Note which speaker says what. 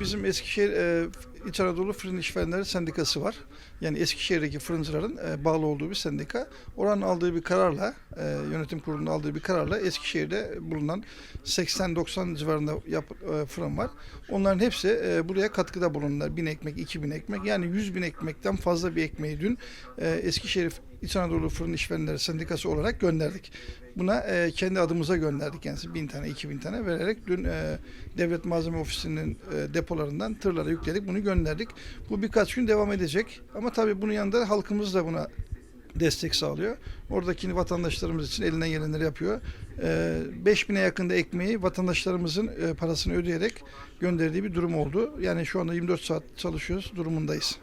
Speaker 1: Bizim Eskişehir e, İç Anadolu Fırın İşverenleri Sendikası var. Yani Eskişehir'deki fırıncıların e, bağlı olduğu bir sendika. Oranın aldığı bir kararla, e, yönetim kurulunun aldığı bir kararla Eskişehir'de bulunan 80-90 civarında yap, e, fırın var. Onların hepsi buraya katkıda bulundular. 1000 ekmek, 2000 ekmek yani 100 bin ekmekten fazla bir ekmeği dün e, Eskişehir İç Anadolu Fırın İşverenleri Sendikası olarak gönderdik. Buna e, kendi adımıza gönderdik yani 1000 tane, 2000 tane vererek dün e, Devlet Malzeme Ofisi'nin e, depolarından tırlara yükledik. Bunu gönderdik. Bu birkaç gün devam edecek. Ama tabii bunun yanında halkımız da buna destek sağlıyor. Oradaki vatandaşlarımız için elinden gelenleri yapıyor. E, 5000'e yakında ekmeği vatandaşlarımızın e, parasını ödeyerek gönderdiği bir durum oldu. Yani şu anda 24 saat çalışıyoruz durumundayız.